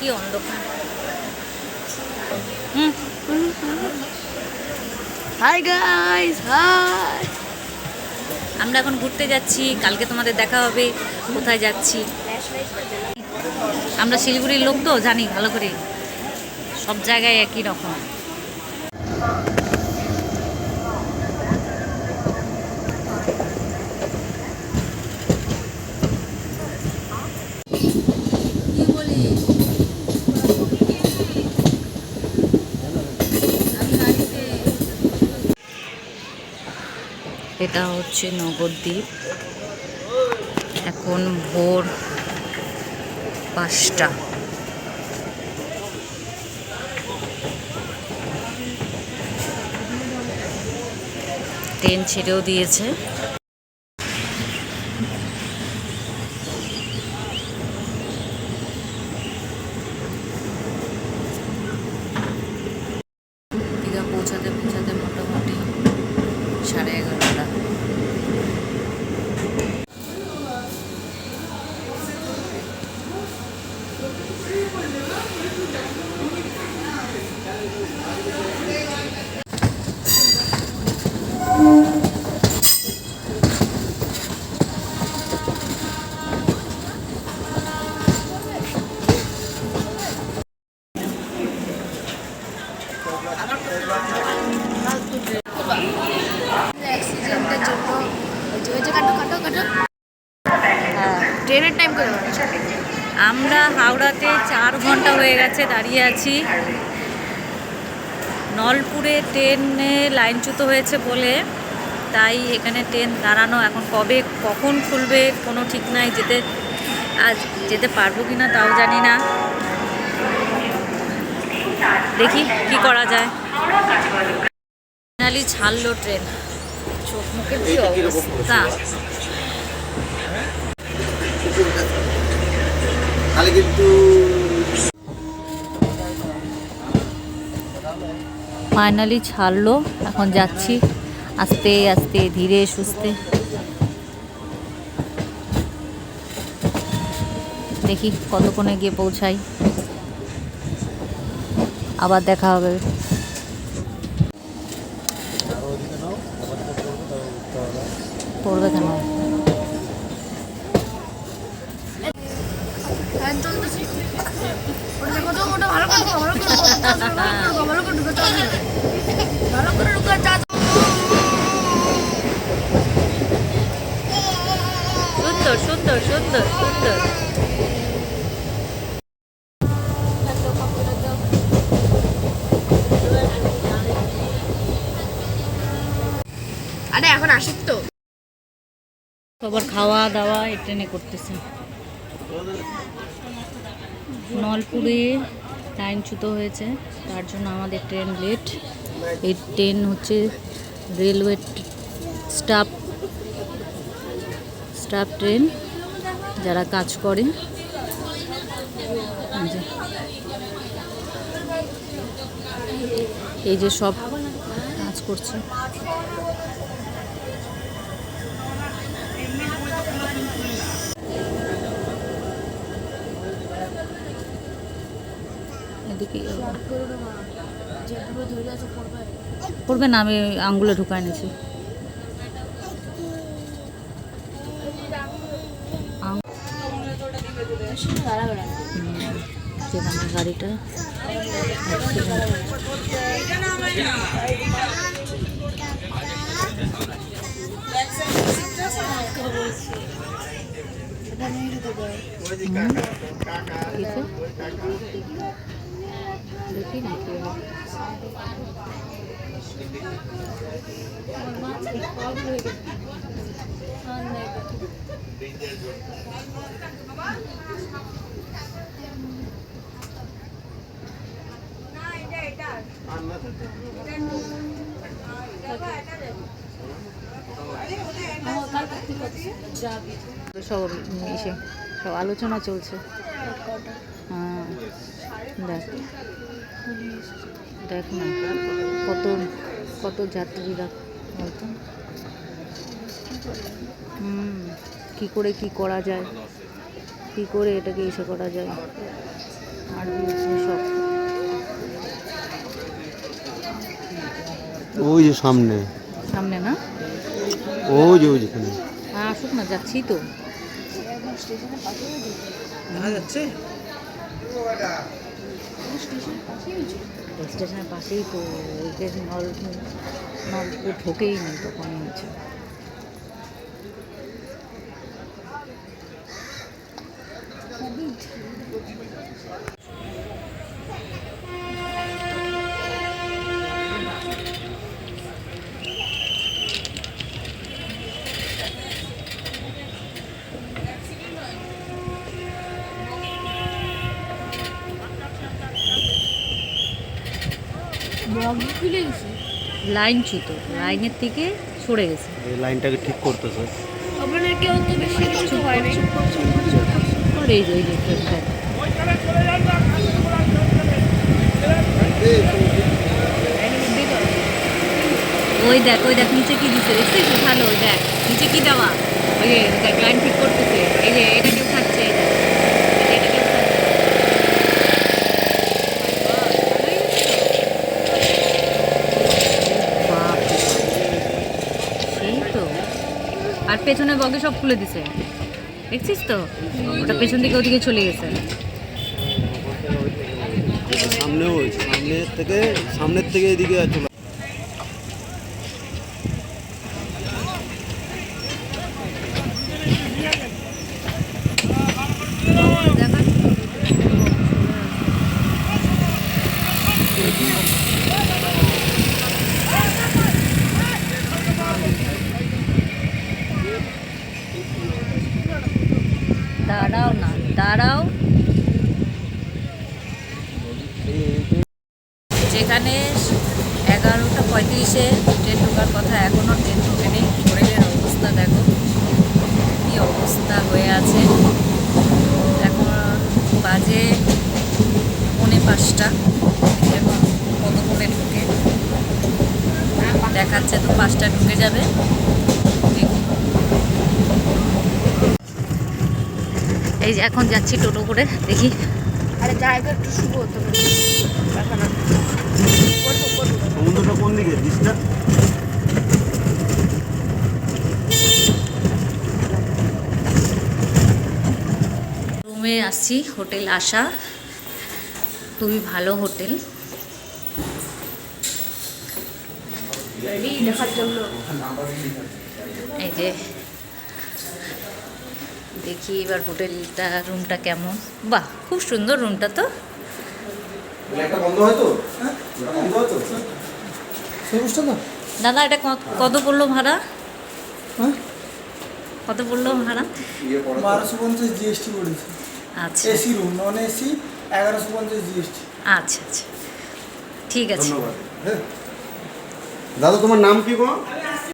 কি অন্ধকার। Hi guys hi আমরা এখন ঘুরতে যাচ্ছি, কালকে তোমাদের দেখা হবে, কোথায় যাচ্ছি। আমরা শিলিগুড়ির লোক তো, জানি, ভালো করে। সব জায়গায় একই রকম। এটা হচ্ছে নবদ্বীপ। এখন ভোর পাঁচটা। ট্রেন ছেড়েও দিয়েছে। ট্রেনের টাইম করে আমরা হাওড়াতে চার ঘণ্টা হয়ে গেছে দাঁড়িয়ে আছি। নলপুরে ট্রেনে লাইনচ্যুত হয়েছে বলে, তাই এখানে ট্রেন দাঁড়ানো এখন কবে, কখন খুলবে কোনো ঠিক নাই, যেতে, আজ যেতে পারব কি না তাও জানি না। দেখি কি করা যায়। ফাইনালি ছাড়লো ট্রেন চোখ মুখের কি অবস্থা? তাহলে কিন্তু ফাইনালি ছাড়লো এখন যাচ্ছি। আস্তে আস্তে ধীরে সুস্থে। দেখি কতক্ষণে গিয়ে পৌঁছাই। আবার দেখা হবে। পড়বে কেন? সুন্দর সুন্দর ওটা দেখো তো ওটা ভালো করে ঢুকো, ভালো করে ঢুকো, ভালো করে ঢুকো, ভালো করে ঢুকো, ভালো করে ঢুকো, যা, যা। সুন্দর সুন্দর সুন্দর সুন্দর আরে এখন আসিস তো। সবার খাওয়া দাওয়া এই ট্রেনে করতেছে। নলপুরে লাইনচ্যুত হয়েছে। তার জন্য আমাদের ট্রেন লেট। এই ট্রেন হচ্ছে রেলওয়ে স্টাফ স্টাফ ট্রেন, যারা কাজ করে। এই যে সব কাজ করছে। পড়বে। না আমি আঙ্গুলে ঢুকায় হুম, গাড়িটা accident কিছু দেখি না কি হয়। সব ইসে সব আলোচনা চলছে দেখ। দেখ না কত কত যাত্রীরা বলতো। হুম কী করে কি করা যায়? কি করে এটাকে ইসে করা যায়? আর সব? ওই যে সামনে। সামনে না? ওই যে ওই যেখানে। হ্যাঁ আসুক না যাচ্ছি তো। স্টেশনের পাশেই তো ওই যে নল তো ঢোকেই নি তখনই হচ্ছে। লাইন ছুতো লাইনের থেকে সরে গেছে। এই লাইনটাকে ঠিক করতেছে। আপনার কেউ তো বেশি কিছু হয় না আর এই যে। এই ওই দেখ ওই দেখ নিচে কি দিছে? দেখছিস? ভালো ওই দেখ নিচে কি দেওয়া? ওই যে দেখ লাইন ঠিক করতেছে। এই যে এটা কেউ খাচ্ছে এই দেখ। এই যে এটা কেউ খাচ্ছে। বাপ রে বাপ। সেই তো আর পেছনে বগে সব খুলে দিছে। দেখছিস তো? ওটা পেছন দিকে ওদিকে চলে গেছে। সামনে ওই সামনের থেকে সামনের থেকে এদিকে চলে দাঁড়াও না দাঁড়াও যেখানে এগারোটা পঁয়ত্রিশে ট্রেন ঢোকার কথা এখনও ট্রেন ঢোকেনি শরীরের অবস্থা দেখো, কী অবস্থা হয়ে আছে। এখন বাজে পৌনে পাঁচটা। এখন কতক্ষণে ঢুকে? দেখাচ্ছে তো পাঁচটা ঢুকে যাবে। এই যে এখন যাচ্ছি টোটো করে, দেখি। আরে জায়গা একটু শুভ হতো সমুদ্রটা কোন দিকে? দিশটা রুমে আসছি হোটেল আসা। খুবই ভালো হোটেল। দেখার জন্য। এই যে দেখি এবার হোটেলটা রুমটা কেমন। বাহ খুব সুন্দর রুমটা তো। একটা বন্ধ হয় তো? দাদা এটা কত- কত পড়ল ভাড়া? হ্যাঁ? কত পড়ল ভাড়া? বারোশো পঞ্চাশ জিএসটি পড়েছে আচ্ছা। এসি রুম নন এসি এগারোশো পঞ্চাশ জিএসটি আচ্ছা আচ্ছা। ঠিক আছে। ধন্যবাদ। হ্যাঁ। দাদা তোমার নাম কি গো?